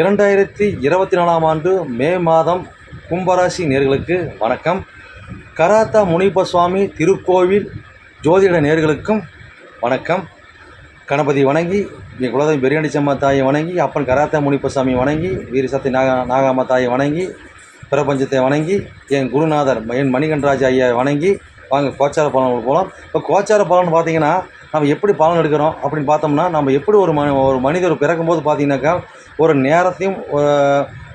இரண்டாயிரத்தி இருபத்தி நாலாம் ஆண்டு மே மாதம் கும்பராசி நேர்களுக்கு வணக்கம். கராத்தா முனிப்ப சுவாமி திருக்கோவில் ஜோதிட நேர்களுக்கும் வணக்கம். கணபதி வணங்கி குலதெய்வம் பெரியாண்டிச்சம்மா தாயை வணங்கி அப்பன் கராத்தா முனிப்ப சாமி வணங்கி வீரசத்தை நாகா நாகாம்மா தாயை வணங்கி பிரபஞ்சத்தை வணங்கி என் குருநாதர் என் மணிகண்டராஜ் ஐயா வணங்கி வாங்க கோச்சார பலன் போகலாம் இப்போ கோச்சார பலன் பார்த்தீங்கன்னா நம்ம எப்படி பலன் எடுக்கிறோம் அப்படின்னு பார்த்தோம்னா நம்ம எப்படி ஒரு மனி ஒரு மனிதர் பிறக்கும்போது பார்த்தீங்கன்னாக்கா ஒரு நேரத்தையும்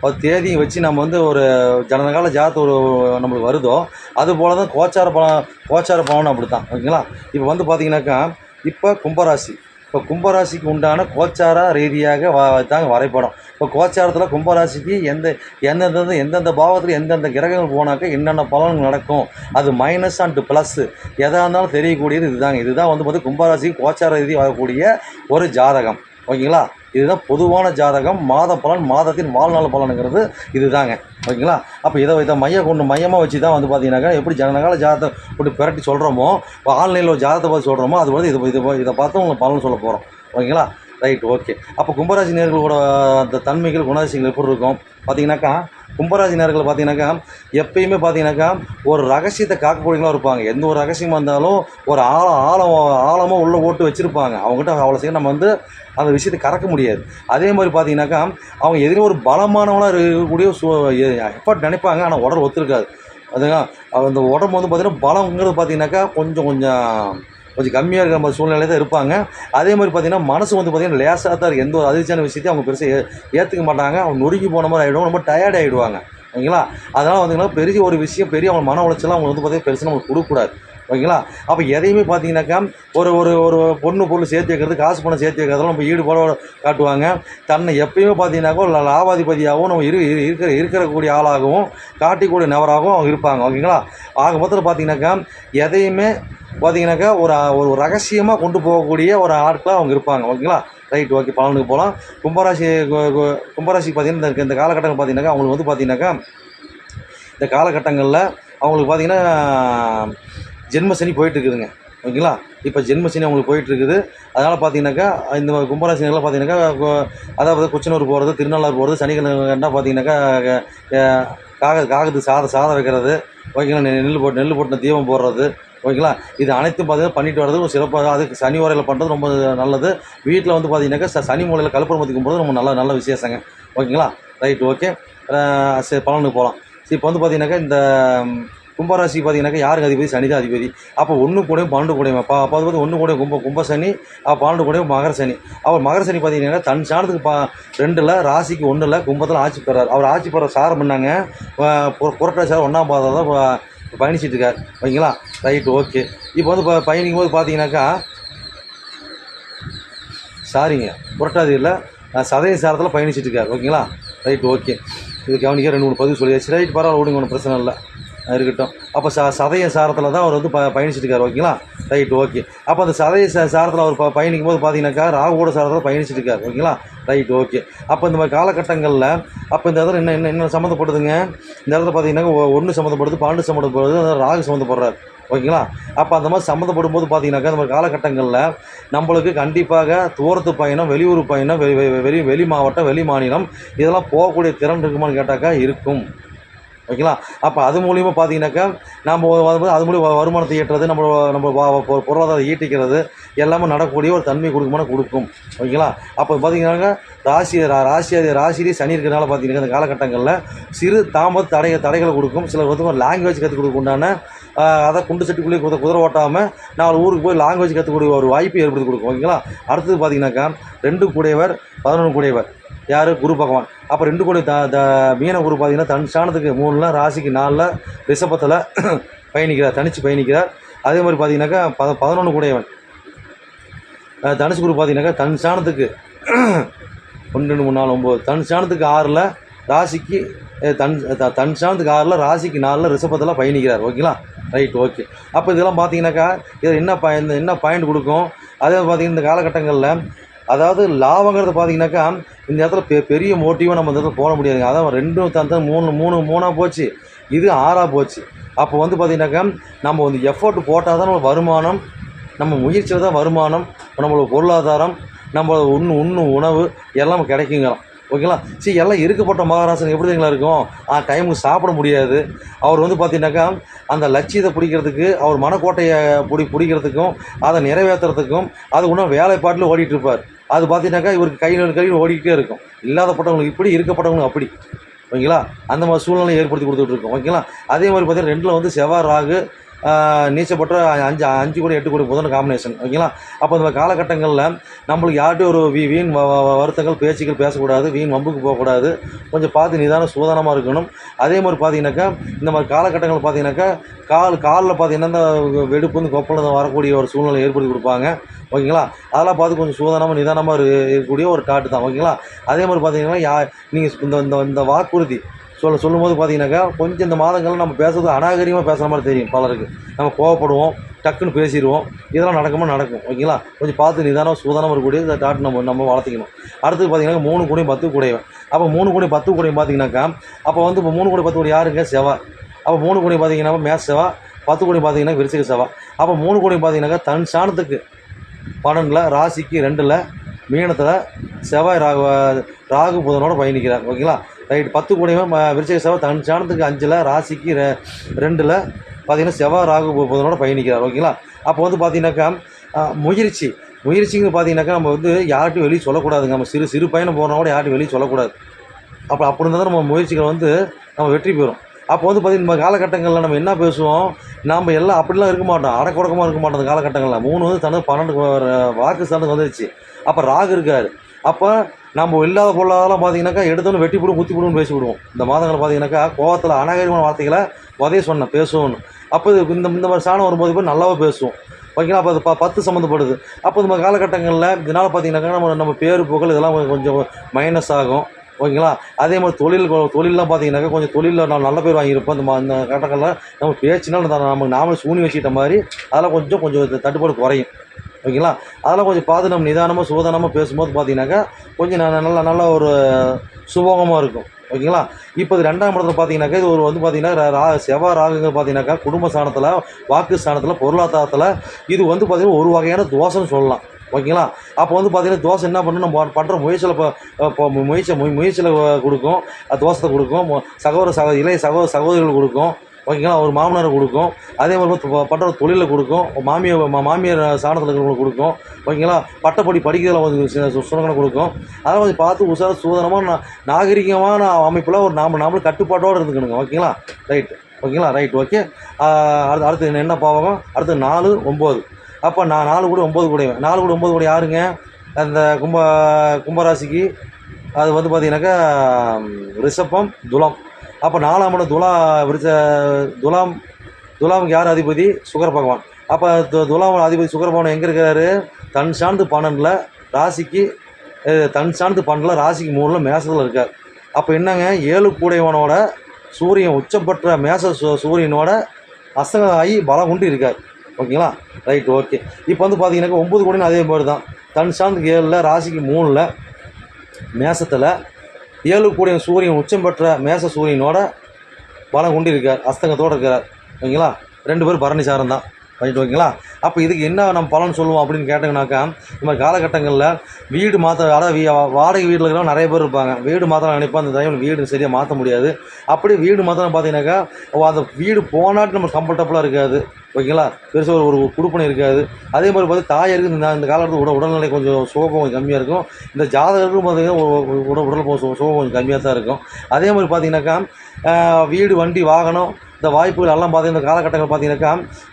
ஒரு தேதியும் வச்சு நம்ம வந்து ஒரு ஜனகால ஜாத்து ஒரு நம்மளுக்கு வருதோ அது போல தான் கோச்சார பலம் கோச்சார பலன் அப்படி தான் ஓகேங்களா? இப்போ வந்து பார்த்தீங்கன்னாக்கா இப்போ கும்பராசி. இப்போ கும்பராசிக்கு உண்டான கோச்சார ரீதியாக வ தாங்க வரைபடம். இப்போ கோச்சாரத்தில் கும்பராசிக்கு எந்த எந்தெந்த எந்தெந்த பாவத்தில் எந்தெந்த கிரகங்கள் போனாக்க என்னென்ன பலன்கள் நடக்கும்? அது மைனஸ் அண்ட் ப்ளஸ் எதாக இருந்தாலும் தெரியக்கூடியது இதுதாங்க. இதுதான் வந்து பார்த்து கும்பராசிக்கு கோச்சார ரீதி வரக்கூடிய ஒரு ஜாதகம். ஓகேங்களா? இதுதான் பொதுவான ஜாதகம். மாத பலன் மாதத்தின் வாழ்நாள் பலனுங்கிறது இதுதாங்க. ஓகேங்களா? அப்போ இதை இதை மையம் கொண்டு மையமாக வச்சு தான் வந்து பார்த்தீங்கன்னாக்கா எப்படி ஜனகால ஜாதத்தை கொண்டு பிரட்டி சொல்கிறோமோ இப்போ ஆன்லைனில் ஒரு ஜாதகத்தை பார்த்து சொல்கிறோமோ அது வந்து இது இது இதை பார்த்து உங்களுக்கு பலன் சொல்ல போகிறோம் ஓகேங்களா? ரைட் ஓகே அப்போ கும்பராசி நேர்களோட அந்த தன்மைகள் குணாதிசயங்கள் எப்படி இருக்கும்? பார்த்தீங்கன்னாக்கா கும்பராசி நேர்கள் பார்த்தீங்கன்னாக்கா எப்பயுமே பார்த்தீங்கன்னாக்கா ஒரு ரகசியத்தை காக்கக்கூடியவங்களாக இருப்பாங்க. எந்த ஒரு ரகசியமாக இருந்தாலும் ஒரு ஆழம் ஆழம் ஆழமாக உள்ளே ஓட்டு வச்சுருப்பாங்க. அவங்ககிட்ட அவ்வளோ சீக்கிரம் நம்ம வந்து அந்த விஷயத்தை கறக்க முடியாது. அதே மாதிரி பார்த்தீங்கன்னாக்கா அவங்க எதிரே ஒரு பலமானவனாக இருக்கக்கூடிய சூ எஃபர்ட் நினைப்பாங்க ஆனால் உடல் ஒத்துருக்காது. அதுங்க அந்த உடம்பு வந்து பார்த்தீங்கன்னா பலங்கிறது பார்த்தீங்கன்னாக்கா கொஞ்சம் கொஞ்சம் கொஞ்சம் கம்மியாக இருக்கிற மாதிரி சூழ்நிலை தான் இருப்பாங்க. அதே மாதிரி பார்த்தீங்கன்னா மனசு வந்து பார்த்தீங்கன்னா லேசாக தான் இருக்குது எந்த ஒரு அதிர்ச்சியான விஷயத்தையும் அவங்க பெருசாக ஏற்றுக்க மாட்டாங்க. அவங்க நொறுங்கி போன மாதிரி ஆகிடும் ரொம்ப டயர்ட் ஆகிடுவாங்க ஓகேங்களா? அதனால் வந்தீங்கன்னா பெரிய ஒரு விஷயம் பெரிய அவங்க மன உளைச்சலாம் அவங்க வந்து பார்த்தீங்கன்னா பெருசாக நம்மளுக்கு கொடுக்கக்கூடாது. ஓகேங்களா? அப்போ எதையுமே பார்த்தீங்கன்னாக்கா ஒரு ஒரு ஒரு பொண்ணு பொருள் சேர்த்து வைக்கிறது காசு பணம் சேர்த்து வைக்கிறதுலாம் நம்ம ஈடுபாடு காட்டுவாங்க. தன்னை எப்பயுமே பார்த்தீங்கன்னாக்கா ஒரு லாபாதிபதியாகவும் நம்ம இரு இரு- இருக்கிற இருக்கக்கூடிய ஆளாகவும் காட்டிக்கூடிய நபராகவும் அவங்க இருப்பாங்க. ஓகேங்களா? ஆக மொத்தத்தில் பார்த்தீங்கன்னாக்கா எதையுமே பார்த்தீங்கன்னாக்கா ஒரு ஒரு ரகசியமாக கொண்டு போகக்கூடிய ஒரு ஆட்களாக அவங்க இருப்பாங்க. ஓகேங்களா? ரைட் ஓகே பலனுக்கு போகலாம். கும்பராசி கு- கும்பராசி பார்த்தீங்கன்னா இந்த- இந்த காலகட்டங்கள் பார்த்தீங்கன்னாக்கா அவங்களுக்கு வந்து பார்த்தீங்கன்னாக்கா இந்த காலகட்டங்களில் அவங்களுக்கு பார்த்தீங்கன்னா ஜென்ம சனி ஓகேங்களா? இப்போ ஜென்ம சனி அவங்களுக்கு போயிட்டுருக்குது. அதனால் பார்த்தீங்கன்னாக்கா இந்த மாதிரி கும்பராசினர்லாம் பார்த்தீங்கன்னாக்கா அதாவது குச்சனூர் போகிறது திருநள்ளாறு போகிறது சனிக்கிழமை பார்த்தீங்கன்னாக்கா காக காகத்துக்கு சாத சாதம் வைக்கிறது ஓகேங்களா? நெ- நெல் போட்டு நெல் போட்டு தீபம் போடுறது ஓகேங்களா? இது அனைத்தும் பார்த்தீங்கன்னா பண்ணிட்டு வர்றது ஒரு சிறப்பாக அதுக்கு சனி வரையில் பண்ணுறது ரொம்ப நல்லது. வீட்டில் வந்து பார்த்தீங்கன்னாக்கா ச- சனி மூலையில் கலப்புரம் மதிக்கும் போது ரொம்ப நல்ல நல்ல விசேஷங்க. ஓகேங்களா? Right okay. சரி பலனுக்கு போகலாம் சரி இப்போ வந்து பார்த்தீங்கன்னாக்கா இந்த கும்பராசி பார்த்தீங்கன்னாக்கா யாருக்கு அதிபதி? சனி தான் அதிபதி. அப்போ ஒன்று கூடயும் பன்னெண்டு கூடயும். அப்போ அப்போ வந்து ஒன்று கூட கும்ப கும்ப சனி அப்போ பன்னெண்டு கூடயும் மகர சனி. அவர் மகர சனி பார்த்தீங்கன்னா தன் சாணத்துக்கு பா ரெண்டில் ராசிக்கு ஒன்றில் கும்பத்தில் ஆட்சி பெறார். அவர் ஆட்சி பெற சாரம் பண்ணாங்க புரட்டாசி சார் ஒன்றாம் பாதம் தான் பயணிச்சிட்டு இருக்கார் ஓகேங்களா? Right okay. இப்போ வந்து ப- பயணிக்கும் போது பார்த்தீங்கன்னாக்கா சாரிங்க புரட்டாதியில் சதய சாரத்தில் பயணிச்சிட்டு இருக்கார் ஓகேங்களா? Right okay. இது கவனிக்க ரெண்டு மூணு பதிவு சொல்லியாச்சு. ரைட் பரவாயில்ல விடுங்க ஒன்றும் பிரச்சனை இல்லை. இருக்கட்டும். அப்போ ச சதய சாரத்தில் தான் அவர் வந்து ப பயணிச்சிட்டு இருக்கார் ஓகேங்களா? Right okay. அப்போ அந்த சதய ச சாரத்தில் அவர் ப பயணிக்கும் போது பார்த்தீங்கன்னாக்கா ராகுவோட சாரத்தில் பயணிச்சிட்டு இருக்கார் ஓகேங்களா? ரைட் ஓகே அப்போ இந்த மாதிரி காலகட்டங்களில் அப்போ இந்த இடத்துல என்ன என்ன என்ன சம்மந்தப்படுதுங்க? இந்த இடத்துல பார்த்தீங்கன்னா ஒன்று சம்மந்தப்படுது பாண்டு சம்மந்தப்படுது ராகு சம்மந்தப்படுறார். ஓகேங்களா? அப்போ அந்த மாதிரி சம்மந்தப்படும் போது பார்த்தீங்கன்னாக்கா இந்த மாதிரி காலகட்டங்களில் நம்மளுக்கு கண்டிப்பாக தூரத்து பயணம் வெளியூர் பயணம் வெளி வெளி- வெளி வெளி மாவட்டம் வெளி மாநிலம் இதெல்லாம் போகக்கூடிய திறன் இருக்குமான்னு கேட்டாக்கா இருக்கும். ஓகேங்களா? அப்போ அது மூலியமாக பார்த்தீங்கன்னாக்கா நம்ம அது மூலியம் வருமானத்தை ஈட்டுறது நம்ம நம்ம பொருளாதாரத்தை பொருளாதாரம் ஈட்டிக்கிறது எல்லாமே நடக்கக்கூடிய ஒரு தன்மை கொடுக்குமான கொடுக்கும். ஓகேங்களா? அப்போ பார்த்தீங்கன்னாக்கா ராசி ராசி ராசியிலே சனி இருக்கிறனால பார்த்தீங்கன்னா இந்த காலகட்டங்களில் சிறு தாமத தடை தடைகளை கொடுக்கும். சிலர் வந்து ஒரு லாங்குவேஜ் கற்றுக் கொடுக்க உண்டான அதை குண்டு சட்டிக்குள்ளேயே குதிரை குதிரை ஓட்டாமல் நாலு ஊருக்கு போய் லாங்குவேஜ் கற்றுக்கூடிய ஒரு வாய்ப்பு ஏற்படுத்தி கொடுக்கும். ஓகேங்களா? அடுத்தது பார்த்தீங்கன்னாக்கா ரெண்டு கூடையவர் பதினொன்று கூடையவர். யார்? குரு பகவான். அப்போ ரெண்டு கோடி த த மீன குரு பார்த்தீங்கன்னா தன் ஸ்தானத்துக்கு மூணில் ராசிக்கு நாலில் ரிஷபத்தில் பயணிக்கிறார் தனிச்சு பயணிக்கிறார். அதே மாதிரி பார்த்தீங்கன்னாக்கா பத பதினொன்று கூடையவன் அஹ் தனுசு குரு பார்த்தீங்கன்னாக்கா தன் ஸ்தானத்துக்கு ஒன்று ரெண்டு மூணு நாலு ஒம்பது தன் ஸ்தானத்துக்கு ஆறில் ராசிக்கு தன் த- தன் ஸ்தானத்துக்கு ஆறில் ராசிக்கு நாலில் ரிஷபத்தில் பயணிக்கிறார். ஓகேங்களா? Right okay. அப்போ இதெல்லாம் பார்த்தீங்கன்னாக்கா இது என்ன ப இந்த என்ன பாயிண்ட் கொடுக்கும்? அதே பார்த்தீங்கன்னா இந்த காலகட்டங்களில் அதாவது லாபங்கிறது பார்த்தீங்கன்னாக்கா இந்த இடத்துல பெ பெரிய மோட்டிவாக நம்ம இந்த இடத்துல போட முடியாதுங்க. அதான் ரெண்டும் தந்த மூணு மூணு மூணாக போச்சு. இது ஆறாக போச்சு. அப்போ வந்து பார்த்தீங்கன்னாக்கா நம்ம வந்து எஃபோர்ட் போட்டால் தான் நம்ம வருமானம் நம்ம முயற்சியில் தான் வருமானம் நம்மளோட பொருளாதாரம் நம்மளோட உண்ணு உண்ணு உணவு எல்லாம் கிடைக்குங்கலாம் ஓகேங்களா? சரி எல்லாம் இருக்கப்பட்ட மகாராசன் எப்படி தெரியுங்களா இருக்கும்? ஆ டைமுக்கு சாப்பிட முடியாது. அவர் வந்து பார்த்தீங்கன்னாக்கா அந்த லட்சியத்தை பிடிக்கிறதுக்கு அவர் மனக்கோட்டையை பிடி பிடிக்கிறதுக்கும் அதை நிறைவேற்றுறதுக்கும் அது இன்னும் வேலைப்பாட்டில் ஓடிட்டுருப்பார் அது பார்த்தீங்கன்னாக்கா இவருக்கு கையில் கையில் ஓடிக்கிட்டே இருக்கும். இல்லாதப்பட்டவங்களுக்கு இப்படி இருக்கப்பட்டவங்களுக்கு அப்படி. ஓகேங்களா? அந்த மாதிரி சூழ்நிலை ஏற்படுத்தி கொடுத்துட்டு இருக்கோம். ஓகேங்களா? அதே மாதிரி பார்த்தீங்கன்னா ரெண்டில் வந்து செவ்வாய் ராகு நீச்சப்பட்ட அஞ்சு அஞ்சு கூட எட்டு கூட புதன் காம்பினேஷன் ஓகேங்களா? அப்போ இந்த காலகட்டங்களில் நம்மளுக்கு யார்கிட்டயும் ஒரு வீ வீண் வ- வ- வருத்தங்கள் பேச்சுக்கள் பேசக்கூடாது வீண் வம்புக்கு போகக்கூடாது. கொஞ்சம் பார்த்து நிதானம் சூதானமாக இருக்கணும். அதே மாதிரி பார்த்தீங்கன்னாக்கா இந்த மாதிரி காலகட்டங்கள் பார்த்தீங்கன்னாக்கா கால் காலில் பார்த்தீங்கன்னா இந்த வெடுப்பு வந்து கொப்பளம் வரக்கூடிய ஒரு சூழ்நிலை ஏற்படுத்தி கொடுப்பாங்க. ஓகேங்களா? அதெல்லாம் பார்த்து கொஞ்சம் சூதானமாக நிதானமாக இருக்கக்கூடிய ஒரு டாட்டு தான். ஓகேங்களா? அதே மாதிரி பார்த்தீங்கன்னா யா நீங்கள் இந்த இந்த இந்த வாக்குறுதி சொல்ல சொல்லும்போது பார்த்தீங்கன்னாக்கா கொஞ்சம் இந்த மாதங்கள்லாம் நம்ம பேசுறது அநாகரிகமாக பேசுகிற மாதிரி தெரியும் பலருக்கு. நம்ம கோவப்படுவோம் டக்குன்னு பேசிடுவோம். இதெல்லாம் நடக்குமா நடக்கும். ஓகேங்களா? கொஞ்சம் பார்த்து நிதானம் சூதானம் இருக்கக்கூடிய இந்த டாட் நம்ம நம்ம வளர்த்திக்கணும். அடுத்து பார்த்தீங்கன்னா மூணு கூடையும் பத்து கூடையும். அப்போ மூணு கூடையும் பத்து கூடையும் பார்த்தீங்கன்னாக்கா அப்போ வந்து இப்போ மூணு கூடை பத்து கூடை யாருங்க? செவ்வாய் அப்போ மூணு கூடையும் பார்த்தீங்கன்னா மேஸ் செவா பத்து கோடி பார்த்தீங்கன்னா விருச்சிக செவா அப்போ மூணு கோடி பார்த்தீங்கன்னாக்கா தன் சாணத்துக்கு பன்னெண்டில் ராசிக்கு ரெண்டில் மீனத்தில் செவ்வாய் ராகு ராகு புதனோட பயணிக்கிறார். ஓகேங்களா? ரைட் பத்து கூடையும் விருச்சிக செவ்வாய் தன் சாணத்துக்கு அஞ்சில் ராசிக்கு ரெ ரெண்டில் பார்த்தீங்கன்னா செவ்வாய் ராகு புதனோட பயணிக்கிறார். ஓகேங்களா? அப்போ வந்து பார்த்தீங்கன்னாக்கா முயற்சி. முயற்சிங்கிறது பார்த்தீங்கன்னாக்கா நம்ம வந்து யார்கிட்டையும் வெளியே சொல்லக்கூடாதுங்க. நம்ம சிறு சிறு பயணம் போகிறோம் கூட யார்கிட்டையும் வெளியே சொல்லக்கூடாது. அப்போ அப்படி இருந்தால் தான் நம்ம முயற்சிகள் வந்து நம்ம வெற்றி பெறும். அப்போ வந்து பார்த்திங்கன்னா நம்ம காலகட்டங்களில் நம்ம என்ன பேசுவோம்? நாம் எல்லாம் அப்படிலாம் இருக்க மாட்டோம். அடக்கொடக்கமாக இருக்க மாட்டோம் அந்த காலகட்டங்களில். மூணு வந்து தனது பன்னெண்டு வாக்கு சார்ந்து வந்துருச்சு. அப்போ ராகு இருக்கார். அப்போ நம்ம இல்லாத பொருளாதாரம் பார்த்தீங்கன்னாக்கா எடுத்தோன்னு வெட்டி போடும் குத்தி போடுன்னு பேசி விடுவோம். இந்த மாதங்களை பார்த்தீங்கன்னாக்கா கோவத்தில் அநாகரிகமான வார்த்தைகளை உதய சொன்னேன் பேசுவோன்னு. அப்போ இது இந்த இந்த மாதிரி சாணம் வரும்போது போய் நல்லாவே பேசுவோம். ஓகேங்களா? அப்போ அது ப பத்து சம்மந்தப்படுது. அப்போ நம்ம காலகட்டங்களில் இதனால் பார்த்தீங்கன்னாக்கா நம்ம நம்ம பேர் புகழ் இதெல்லாம் கொஞ்சம் மைனஸ் ஆகும். ஓகேங்களா? அதே மாதிரி தொழில் தொழிலெலாம் பார்த்தீங்கன்னாக்கா கொஞ்சம் தொழிலில் நான் நல்ல பேர் வாங்கியிருப்போம். இந்த அந்த இந்த கட்டங்களில் நம்ம பேச்சினாலும் நம்ம நமக்கு நாமளே சூனி வச்சுக்கிட்ட மாதிரி அதெல்லாம் கொஞ்சம் கொஞ்சம் தட்டுப்பாடு குறையும். ஓகேங்களா? அதெல்லாம் கொஞ்சம் பார்த்து நம்ம நிதானமாக சூதானமாக பேசும்போது பார்த்தீங்கன்னாக்கா கொஞ்சம் நல்லா நல்ல நல்ல ஒரு சுபோகமாக இருக்கும். ஓகேங்களா? இப்போ இது ரெண்டாம் இடத்துல பார்த்தீங்கன்னாக்கா இது ஒரு வந்து பார்த்தீங்கன்னா ரா- ரா செவ்வாய் ராகுங்க பார்த்தீங்கன்னாக்கா குடும்ப ஸ்தானத்தில் வாக்கு ஸ்தானத்தில் பொருளாதாரத்தில் இது வந்து பார்த்தீங்கன்னா ஒரு வகையான தோஷம்னு சொல்லலாம். ஓகேங்களா? அப்போ வந்து பார்த்தீங்கன்னா தோசை என்ன பண்ணணும் நம்ம பண்ணுற முயற்சியில் இப்போ முயற்சி முயற்சியில் கொடுக்கும். தோசத்தை கொடுக்கும். சகோதர சகோ இளைய சகோதர சகோதரிகள் கொடுக்கும். ஓகேங்களா? ஒரு மாமனார் கொடுக்கும். அதே மாதிரி பண்ணுற தொழிலில் கொடுக்கும். மாமியார் மா- மாமியார் சாணத்தில் இருக்கிறவங்களுக்கு கொடுக்கும். ஓகேங்களா? பட்டப்படி படிக்கிறதுல வந்து சி- சுரங்கனை கொடுக்கும். அதெல்லாம் கொஞ்சம் பார்த்து உசார சூதனமாக நான் நாகரிகமான அமைப்பில் ஒரு நாம் நாமளும் கட்டுப்பாட்டோடு இருந்துக்கணுங்க. ஓகேங்களா? ரைட் ஓகேங்களா? Right okay. அடுத்து அடுத்து என்ன- என்ன பாவகம்? அடுத்து நாலு ஒம்பது. அப்போ நான் நாலு கூட ஒம்பது கூட நாலு கூட ஒம்பது கூட யாருங்க? அந்த கும்ப கும்பராசிக்கு அது வந்து பார்த்தீங்கன்னாக்கா ரிஷபம் துலாம். அப்போ நாலாம் இடம் துலா விரிச்ச துலாம் துலாமுக்கு யார் அதிபதி? சுகர் பகவான். அப்போ து துலாம் அதிபதி சுகர் பகவான் எங்கே இருக்கிறாரு தன் சார்ந்து பன்னெண்டில் ராசிக்கு தன் சார்ந்து பன்னெண்டில் ராசிக்கு மூணில் மேசத்தில் இருக்கார். அப்போ என்னங்க? ஏழு கூடையவனோட சூரியன் உச்சப்பட்ட மேச சூ- சூரியனோட அசங்கம் ஆகி பலம் கொண்டு இருக்கார். ஓகேங்களா? Right okay. இப்போ வந்து பார்த்தீங்கன்னாக்கா ஒம்பது கோடின்னு அதே மாதிரி தான் தன் சார்ந்து ஏழில் ராசிக்கு மூணில் மேசத்தில் ஏழு கூடிய சூரியன் உச்சம் பெற்ற மேச சூரியனோட பலம் கொண்டு இருக்கார். அஸ்தங்கத்தோடு இருக்கிறார் ஓகேங்களா? ரெண்டு பேரும் பரணி சாரம் தான் ரைட் ஓகேங்களா? அப்போ இதுக்கு என்ன நம்ம பலன் சொல்லுவோம் அப்படின்னு கேட்டிங்கனாக்கா இந்த மாதிரி காலகட்டங்களில் வீடு மாற்ற அதாவது வாடகை வீட்டில் இருக்கிறவங்க நிறைய பேர் இருப்பாங்க. வீடு மாற்ற நினைப்பா அந்த டைமில் வீடு சரியாக மாற்ற முடியாது. அப்படியே வீடு மாற்ற பார்த்தீங்கன்னாக்கா அந்த வீடு போனாட்டு நம்ம கம்ஃபர்டபுளாக இருக்காது. ஓகேங்களா? பெருசாக ஒரு ஒரு குடுப்பனை இருக்காது. அதே மாதிரி பார்த்து தாயருக்கு இந்த இந்த காலத்தில் உட உடல்நிலை கொஞ்சம் சுகம் கொஞ்சம் கம்மியாக இருக்கும். இந்த ஜாதகருக்கும் பார்த்தீங்கன்னா உட உடல் சுகம் கொஞ்சம் கம்மியாக தான் இருக்கும். அதே மாதிரி பார்த்தீங்கன்னாக்கா வீடு வண்டி வாகனம் இந்த வாய்ப்புகள் எல்லாம் பார்த்தீங்கன்னா இந்த காலகட்டங்கள் பார்த்தீங்கன்னாக்கா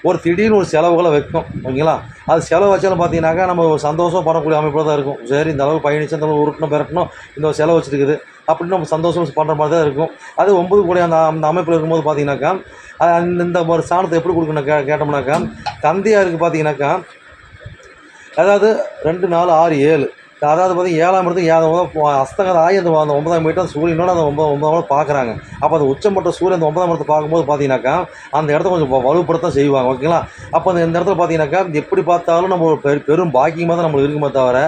ஒரு திடீர்னு ஒரு செலவுகளை வைக்கும். ஓகேங்களா? அது செலவு வச்சாலும் பார்த்தீங்கன்னாக்கா நம்ம ஒரு சந்தோஷம் பண்ணக்கூடிய அமைப்பில் தான் இருக்கும். சரி இந்த அளவு பயணிச்சு இந்த அளவு உருட்டணும் பிறட்டணும் இந்த செலவு வச்சுருக்குது அப்படின்னு நம்ம சந்தோஷம் பண்ணுற மாதிரி தான் இருக்கும். அது ஒன்பது கோடி அந்த அந்த அமைப்பில் இருக்கும்போது பார்த்தீங்கன்னாக்கா அது அந்த இந்த ஒரு சாணத்தை எப்படி கொடுக்கணும் கே கேட்டோம்னாக்கா தந்தையாருக்கு பார்த்தீங்கன்னாக்கா அதாவது ரெண்டு நாலு ஆறு ஏழு. அதாவது பார்த்தீங்கன்னா ஏழாம் இடத்துக்கு ஏழாம் அஸ்தங்கத ஆகி அந்த அந்த ஒன்பதாம் மீட்டர் சூரியனோட அந்த ஒன்பது ஒன்பதாம் இடம் பார்க்குறாங்க அப்போ அந்த உச்சம் பெற்ற சூரியன் அந்த ஒன்பதாம் இடத்தை பார்க்கும்போது பார்த்தீங்கன்னாக்கா அந்த இடத்த கொஞ்சம் வ- வலுப்படுத்த செய்வாங்க. ஓகேங்களா அப்போ அந்த இந்த இடத்துல பார்த்தீங்கன்னாக்கா எப்படி பார்த்தாலும் நம்ம ஒரு பெரும் பாக்கியமாக தான் நம்மளுக்கு இருக்குமே தவிர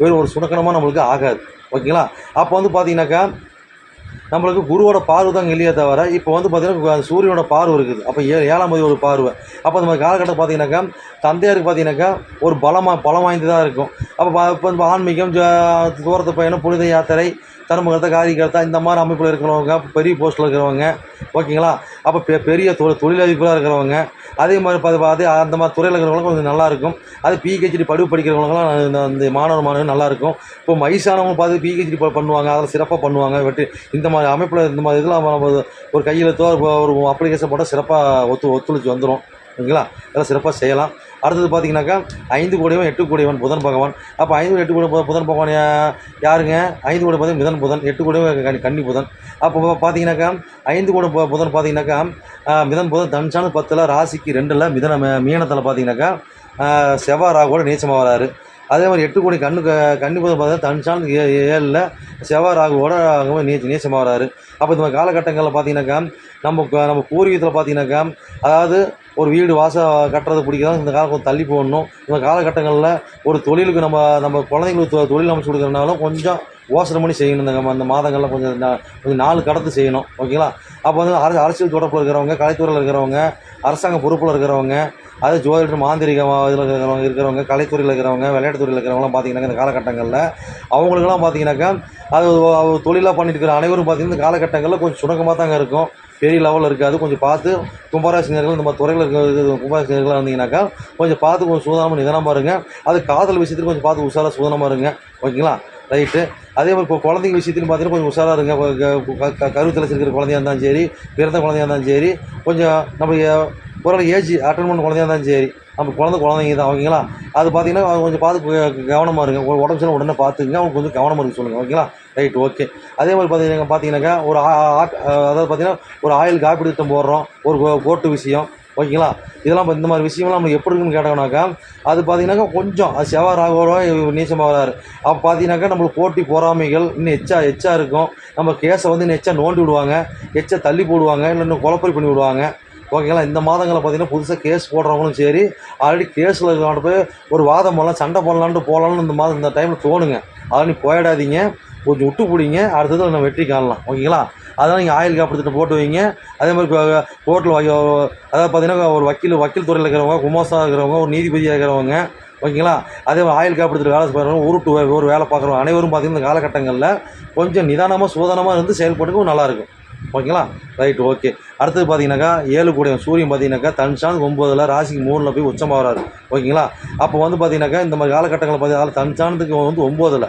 வெறும் ஒரு சுணக்கணமாக நம்மளுக்கு ஆகாது. ஓகேங்களா? அப்போ வந்து பார்த்தீங்கன்னாக்கா நம்மளுக்கு குருவோட பார்வை தான் இல்லையே தவிர இப்போ வந்து பார்த்தீங்கன்னா சூரியனோட பார்வை இருக்குது. அப்போ ஏ ஏழாம் மதி ஒரு பார்வை. அப்போ அந்த மாதிரி காலகட்டம் பார்த்தீங்கன்னாக்கா தந்தையாருக்கு பார்த்தீங்கன்னாக்கா ஒரு பலமாக பலம் வாய்ந்ததாக இருக்கும். அப்போ இப்போ ஆன்மீகம் ஜ- தூரத்து பயணம் புனித யாத்திரை தர்மகர்த்தா காரிகர்த்தா இந்த மாதிரி அமைப்பில் இருக்கிறவங்க பெரிய போஸ்ட்டில் இருக்கிறவங்க ஓகேங்களா? அப்போ பெ பெரிய தொ தொழிலதிபராக இருக்கிறவங்க அதே மாதிரி பார்த்து அதே அந்த மாதிரி துறையில் இருக்கிறவங்களும் கொஞ்சம் நல்லாயிருக்கும் அது பிஹெச்டி படிப்பு படிக்கிறவங்களுக்குலாம் இந்த இந்த மாணவர் மாணவர்கள் நல்லாயிருக்கும் இப்போ வயசானவங்க பார்த்து பிஹெச்டி பண்ணுவாங்க அதில் சிறப்பாக பண்ணுவாங்க. வெட்டி இந்த மாதிரி அமைப்பில் இந்த மாதிரி இதெல்லாம் நம்ம ஒரு கையெழுத்தோ ஒரு அப்ளிகேஷன் போட்டால் சிறப்பாக ஒத்து ஒத்துழைச்சி வந்துடும் ஓகேங்களா? இதெல்லாம் சிறப்பாக செய்யலாம். அடுத்தது பார்த்தீங்கன்னாக்கா ஐந்து கோடியவன் எட்டு கோடியவன் புதன் பகவான். அப்போ ஐந்து எட்டு கோடி புதன் பகவான் யாருங்க? ஐந்து கோடி பார்த்தீங்கன்னா மிதன் புதன் எட்டு கோடியவன் கன்னி- கன்னி புதன். அப்போ பார்த்தீங்கன்னாக்கா ஐந்து கோடி புதன் பார்த்தீங்கன்னாக்கா மிதன் புதன் தனுஷான பத்தில் ராசிக்கு ரெண்டில் மிதன மீனத்தில் பார்த்தீங்கன்னாக்கா செவ்வாய் ராகுவோட நீச்சமாக வராரு. அதே மாதிரி எட்டு கோடி கண்ணு கன்னி புதன் பார்த்தீங்கன்னா தனுஷான் ஏ ஏழில் செவ்வாய் ராகுவோட நீச்ச நீச்சமாக வராரு. அப்போ இந்த மாதிரி காலகட்டங்களில் பார்த்தீங்கன்னாக்கா நம்ம நம்ம பூர்வீகத்தில் பார்த்தீங்கன்னாக்கா அதாவது ஒரு வீடு வாசல் கட்டுறது பிடிக்கிறதா இந்த காலம் கொஞ்சம் தள்ளி போடணும். இந்த காலகட்டங்களில் ஒரு தொழிலுக்கு நம்ம நம்ம குழந்தைங்களுக்கு தொ- தொழில் அமைச்சு கொடுக்குறதுனாலும் கொஞ்சம் யோசனை பண்ணி செய்யணும். இந்த அந்த மாதங்களில் கொஞ்சம் கொஞ்சம் நாலு கடத்து செய்யணும். ஓகேங்களா? அப்போ வந்து அரசு அரசியல் தொடர்பில் இருக்கிறவங்க கலைத்துறையில் இருக்கிறவங்க அரசாங்க பொறுப்பில் இருக்கிறவங்க அது ஜோதிடர் மாந்திரிக இதில் இருக்கிறவங்க இருக்கிறவங்க கலைத்துறையில் இருக்கிறவங்க விளையாட்டுத்துறையில் இருக்கிறவங்களாம் பார்த்தீங்கன்னா இந்த காலகட்டங்களில் அவங்களுக்கெல்லாம் பார்த்தீங்கன்னாக்கா அது ஒரு தொழிலாக பண்ணிட்டு இருக்கிற அனைவரும் பார்த்தீங்கன்னா இந்த காலகட்டங்களில் கொஞ்சம் சுணக்கமாக தாங்க இருக்கும். பெரிய லெவலில் இருக்காது கொஞ்சம் பார்த்து கும்பராசினியர்கள் இந்த மாதிரி துறையில் இருக்கிற கும்பராசினியர்களாக இருந்தீங்கன்னாக்கா கொஞ்சம் பார்த்து கொஞ்சம் சூதானமாக நிதானமாக இருங்க அது காதல் விஷயத்துக்கு கொஞ்சம் பார்த்து உஷாராக சூதானமாக இருங்க. ஓகேங்களா? ரைட்டு அதே மாதிரி இப்போ குழந்தைங்க விஷயத்துலையும் பார்த்தீங்கன்னா கொஞ்சம் உஷாராக இருங்க. கருவத்தில் க- க- இருக்கிற குழந்தையா இருந்தாலும் சரி பிறந்த குழந்தையா இருந்தாலும் சரி கொஞ்சம் நம்ம ஓரளவு ஒரு ஏஜ் அட்டன் பண்ண குழந்தையா இருந்தாலும் சரி. நம்ம குழந்தை குழந்தைங்க தான் ஓகேங்களா? அது பார்த்தீங்கன்னா அவங்க கொஞ்சம் பார்த்து கவனமாக இருங்க. ஒரு உடம்பு சரியில்லை உடனே பார்த்துங்க அவங்க கொஞ்சம் கவனமாக இருக்க சொல்லுங்கள் ஓகேங்களா? ரைட் ஓகே அதே மாதிரி பார்த்தீங்கன்னா பார்த்தீங்கன்னாக்கா ஒரு ஆ- ஆ- அதாவது பார்த்தீங்கன்னா ஒரு ஆயில் காப்பீடு திட்டம் போடுறோம் ஒரு கோ- கோர்ட்டு விஷயம் ஓகேங்களா? இதெல்லாம் இந்த மாதிரி விஷயம்லாம் நம்ம எப்படி இருக்குன்னு கேட்டோம்னாக்கா அது பார்த்தீங்கன்னாக்கா கொஞ்சம் அது செவ்வா ராகவரோ நீச்சமாக வராரு. அப்போ பார்த்தீங்கன்னாக்கா நம்மளுக்கு போட்டி பொறாமைகள் இன்னும் எச்சா எச்சா இருக்கும். நம்ம கேஸை வந்து இன்னும் எச்சா நோண்டி விடுவாங்க எச்சா தள்ளி போடுவாங்க இல்லை இன்னும் குழப்பறி பண்ணி விடுவாங்க. ஓகேங்களா? இந்த மாதங்களில் பார்த்தீங்கன்னா புதுசாக கேஸ் போடுறவங்களும் சரி ஆல்ரெடி கேஸில் இருக்கிறவங்க போய் ஒரு வாதம் போடலாம் சண்டை போடலான்ட்டு போகலான்னு இந்த மாதம் இந்த டைமில் தோணுங்க. அதெல்லாம் நீ போயிடாதீங்க. கொஞ்சம் விட்டு பிடிங்க. அடுத்தது நம்ம வெற்றி காணலாம். ஓகேங்களா? அதனால் நீங்கள் ஆயில் காப்பீடு போட்டு வைங்க. அதே மாதிரி கோர்ட்டில் அதாவது பார்த்தீங்கன்னா ஒரு வக்கீல் வக்கீல் துறையில் இருக்கிறவங்க குமாஸ்தா இருக்கிறவங்க ஒரு நீதிபதியாக இருக்கிறவங்க ஓகேங்களா? அதே மாதிரி ஆயில் காப்பீடு வேலை பார்க்குறவங்க உருட்டு ஒரு வேலை பார்க்குறவங்க அனைவரும் பார்த்தீங்கன்னா இந்த காலகட்டங்களில் கொஞ்சம் நிதானமாக சூதானமாக இருந்து செயல்பட்டுக்கும் நல்லாயிருக்கும் ஓகேங்களா? ரைட் ஓகே அடுத்தது பார்த்தீங்கன்னாக்கா ஏழு கூடையும் சூரியன் பார்த்தீங்கன்னாக்கா தன்சான் ஒம்பதில் ராசிக்கு மூணில் போய் உச்சமாக வராரு ஓகேங்களா? அப்போ வந்து பார்த்தீங்கன்னாக்கா இந்த மாதிரி காலகட்டங்களில் பார்த்தீங்கன்னா தன்சானத்துக்கு வந்து ஒம்போதில்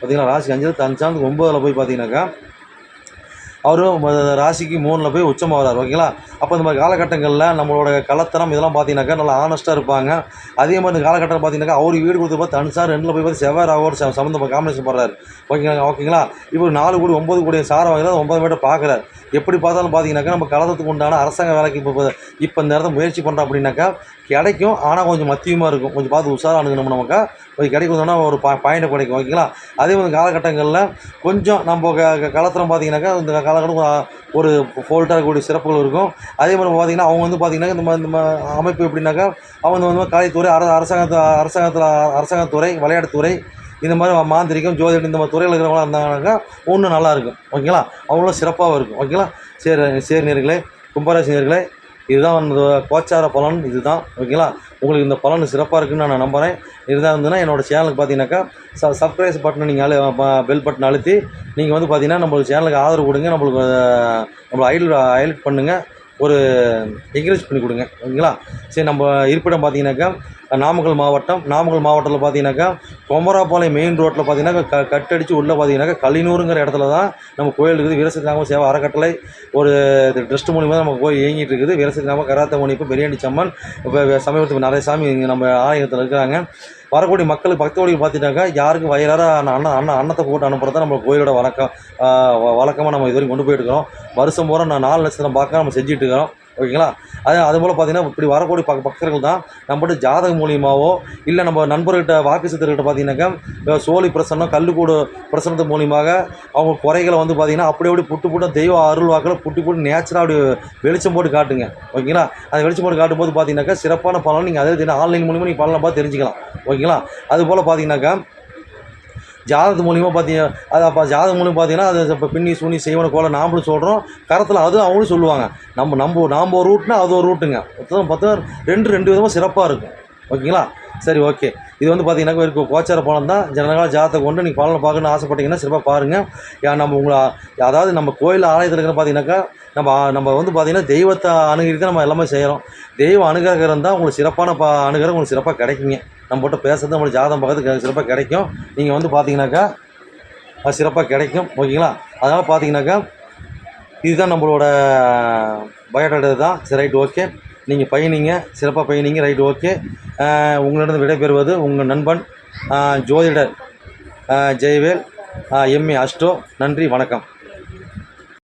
பார்த்தீங்கன்னா ராசிக்கு அஞ்சு தன்சானத்துக்கு ஒம்போதில் போய் பார்த்தீங்கன்னாக்கா அவரும் ராசிக்கு மூணில் போய் உச்சமாக வரார் ஓகேங்களா? அப்போ இந்த மாதிரி காலகட்டங்களில் நம்மளோட கலத்தரம் இதெல்லாம் பார்த்தீங்கன்னாக்கா நல்லா ஆனஸ்ட்டாக இருப்பாங்க. அதே மாதிரி இந்த காலகட்டத்தில் பார்த்தீங்கன்னாக்கா அவர் வீடு கொடுத்து பார்த்து அனுசார் ரெண்டில் போய் பார்த்து செவ்வாய் ராவோட ச சம்மந்தமாக காம்பினேஷன் போடுறாரு. ஓகேங்களா ஓகேங்களா? இப்போ நாலு கோடி ஒம்பது கோடி சாரம் வாங்கிறார் ஒன்பது மீட்டர் பார்க்குறாரு எப்படி பார்த்தாலும் பார்த்தீங்கன்னாக்கா நம்ம கலத்தத்துக்கு உண்டான அரசாங்க வேலைக்கு இப்போ இப்போ இந்த நேரத்தில் முயற்சி பண்ணுறோம் அப்படின்னாக்கா கிடைக்கும். ஆனால் கொஞ்சம் மத்தியமாக இருக்கும். கொஞ்சம் பார்த்து உஷாராக அணுகணும் நமக்கா? கொஞ்சம் கிடைக்குதுன்னா ஒரு பா பாயிண்டை கிடைக்கும். ஓகேங்களா? அதே மாதிரி காலகட்டங்களில் கொஞ்சம் நம்ம க க- கலத்திரம் பார்த்தீங்கன்னாக்கா இந்த காலகட்டம் ஒரு ஃபோல்ட்டாக இருக்கக்கூடிய சிறப்புகள் இருக்கும். அதே மாதிரி பார்த்தீங்கன்னா அவங்க வந்து பார்த்தீங்கன்னா இந்த மாதிரி இந்த அமைப்பு எப்படின்னாக்கா அவங்க வந்து கலைத்துறை அர அரசாங்கத்து அரசாங்கத்தில் அரசாங்கத்துறை விளையாட்டுத்துறை இந்த மாதிரி மாந்திரிகம் ஜோதிடம் இந்த மாதிரி துறையில் இருக்கிறவங்களாம் இருந்தாங்கன்னாக்கா ஒன்றும் நல்லாயிருக்கும் ஓகேங்களா? அவங்களும் சிறப்பாகவும் இருக்கும். ஓகேங்களா? சரி சரி நேர்களே கும்பராசி நேர்களே இதுதான் வந்து கோச்சார பலன் இதுதான். ஓகேங்களா? உங்களுக்கு இந்த பலன் சிறப்பாக இருக்குன்னு நான் நம்புகிறேன் இதுதான் இருந்ததுன்னா என்னோடய சேனலுக்கு பார்த்தீங்கன்னாக்கா ச சப்ஸ்கிரைஸ் பட்டனை நீங்கள் அழு பெல் பட்டன் அழுத்தி நீங்கள் வந்து பார்த்தீங்கன்னா நம்மளுக்கு சேனலுக்கு ஆதரவு கொடுங்க. நம்மளுக்கு நம்மளை ஹைல் ஹைலைட் பண்ணுங்கள் ஒரு என்கரேஜ் பண்ணி கொடுங்க ஓகேங்களா? சரி நம்ம இருப்பிடம் பார்த்தீங்கன்னாக்கா நாமக்கல் மாவட்டம் நாமக்கல் மாவட்டத்தில் பார்த்தீங்கன்னாக்கா கொமராபாளையம் மெயின் ரோட்டில் பார்த்தீங்கன்னா க கட்டடிச்சு உள்ளே பார்த்தீங்கன்னாக்கா கலினூருங்கிற இடத்துல தான் நம்ம கோயில் இருக்குது. வீரசக்தி சேவை அறக்கட்டளை ஒரு ட்ரஸ்ட் மூலிமா தான் நம்ம கோயில் இயங்கிட்டு இருக்குது. வீரசக்தி கராத்த முனிப்பு பெரியாண்டி சம்மன் இப்போ சமீபத்தில் நிறைய சாமி இங்கே நம்ம ஆலயத்தில் இருக்கிறாங்க. வரக்கூடிய மக்களுக்கு பக்தோடி பார்த்துட்டாக்கா யாருக்கும் வயிறார அண்ணன் அண்ணன் அன்னத்தை போட்டு அனுப்புறது தான் நம்ம கோயிலோட வழக்கம். வழக்கமாக நம்ம இது வரைக்கும் கொண்டு போயிட்டுருக்கிறோம் வருஷம் பூரா நான் நாலு நட்சத்திரம் பார்க்க நம்ம செஞ்சுட்டு இருக்கிறோம். ஓகேங்களா? அது அது போல் பார்த்தீங்கன்னா இப்படி வரக்கூடிய பக் பக்தர்கள் தான் நம்மகிட்ட ஜாதகம் மூலியமாகவோ இல்லை நம்ம நண்பர்கிட்ட வாக்கு சித்தர்கிட்ட பார்த்தீங்கன்னாக்கா சோழி பிரசன்னம் கல்லுக்கூடு பிரசனத்து மூலியமாக அவங்க குறைகளை வந்து பார்த்தீங்கன்னா அப்படி அப்படி புட்டு புட்டு தெய்வ அருள் வாக்கில் புட்டு புட்டு நேச்சராக அப்படி வெளிச்சம் போட்டு காட்டுங்க. ஓகேங்களா? அந்த வெளிச்சம் போட்டு காட்டும்போது பார்த்தீங்கன்னாக்கா சிறப்பான பலன் நீங்கள் அதே தினம் ஆன்லைன் மூலியமாக நீங்கள் பலனை பார்த்து தெரிஞ்சுக்கலாம். ஓகேங்களா? அது போல் பார்த்தீங்கன்னாக்கா ஜாதகத்து மூலியமாக பார்த்தீங்க அது அப்போ ஜாதகம் மூலியம் பார்த்தீங்கன்னா அது இப்போ பின்னி சுனி செய்வன கோல நாமளும் சொல்கிறோம் கரத்தில் அதுவும் அவங்களும் சொல்லுவாங்க. நம்ம நம்ம நாம் ஒரு ரூட்னா அது ஒரு ரூட்டுங்க மொத்தம் பார்த்தா ரெண்டு ரெண்டு விதமாக சிறப்பாக இருக்கும். ஓகேங்களா? சரி ஓகே. இது வந்து பார்த்தீங்கன்னாக்கா இப்போ கோச்சார பலன் தான். ஜனகால ஜாதத்தை கொண்டு நீங்கள் பலனை பார்க்கணும்னு ஆசைப்பட்டீங்கன்னா சிறப்பாக பாருங்கள் நம்ம உங்களை அதாவது நம்ம கோயில் ஆலயத்தில் இருக்கிற பார்த்தீங்கன்னாக்கா நம்ம நம்ம வந்து பார்த்தீங்கன்னா தெய்வத்தை அணுகி நம்ம எல்லாமே செய்கிறோம் தெய்வ அனுகிரகம் தான் உங்களுக்கு சிறப்பான பா அனுகிரகம் உங்களுக்கு சிறப்பாக கிடைக்குங்க. நம்மகிட்ட பேசுறது நம்மளுக்கு ஜாதகம் பார்க்கறதுக்கு சிறப்பாக கிடைக்கும். நீங்கள் வந்து பார்த்தீங்கன்னாக்கா அது சிறப்பாக கிடைக்கும். ஓகேங்களா? அதனால் பார்த்தீங்கன்னாக்கா இதுதான் நம்மளோட பயோடேட்டா தான் சரி ரைட் ஓகே. நீங்கள் பயணிங்க. சிறப்பாக பயணிங்க. Right okay. உங்களிடம் விடைபெறுவது உங்கள் நண்பன் ஜோதிடர் ஜெயவேல் எம்ஏ அஷ்டோ. நன்றி வணக்கம்.